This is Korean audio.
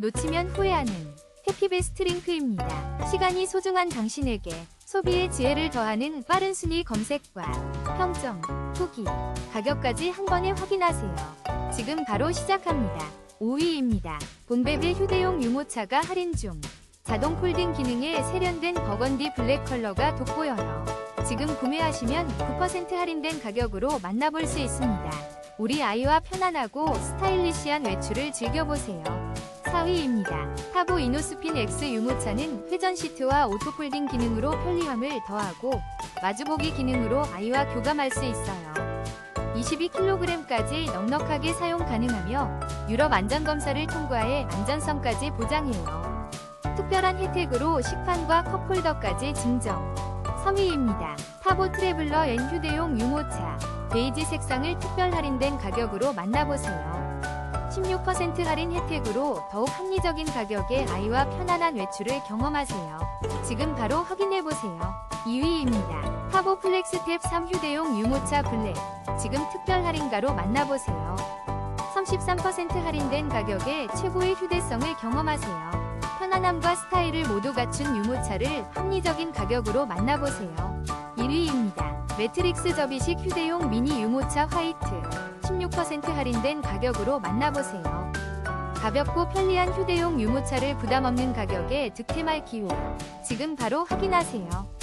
놓치면 후회하는 해피베스트 링크입니다. 시간이 소중한 당신에게 소비의 지혜를 더하는 빠른 순위 검색과 평점, 후기, 가격까지 한 번에 확인하세요. 지금 바로 시작합니다. 5위입니다. 본베베 휴대용 유모차가 할인 중. 자동 폴딩 기능에 세련된 버건디 블랙 컬러가 돋보여요. 지금 구매하시면 9% 할인된 가격으로 만나볼 수 있습니다. 우리 아이와 편안하고 스타일리시한 외출을 즐겨보세요. 4위입니다. 타보 이노스핀 X 유모차는 회전 시트와 오토폴딩 기능으로 편리함을 더하고 마주보기 기능으로 아이와 교감할 수 있어요. 22kg까지 넉넉하게 사용 가능하며 유럽 안전검사를 통과해 안전성까지 보장해요. 특별한 혜택으로 식판과 컵홀더까지 증정. 3위입니다. 타보 트래블러 N 휴대용 유모차. 베이지 색상을 특별 할인된 가격으로 만나보세요. 16% 할인 혜택으로 더욱 합리적인 가격에 아이와 편안한 외출을 경험하세요. 지금 바로 확인해보세요. 2위입니다. 타보 플렉스 탭 3 휴대용 유모차 블랙. 지금 특별 할인가로 만나보세요. 33% 할인된 가격에 최고의 휴대성을 경험하세요. 편안함과 스타일을 모두 갖춘 유모차를 합리적인 가격으로 만나보세요. 1위입니다. 매트릭스 접이식 휴대용 미니 유모차 화이트. 16% 할인된 가격으로 만나보세요. 가볍고 편리한 휴대용 유모차를 부담 없는 가격에 득템할 기회. 지금 바로 확인하세요.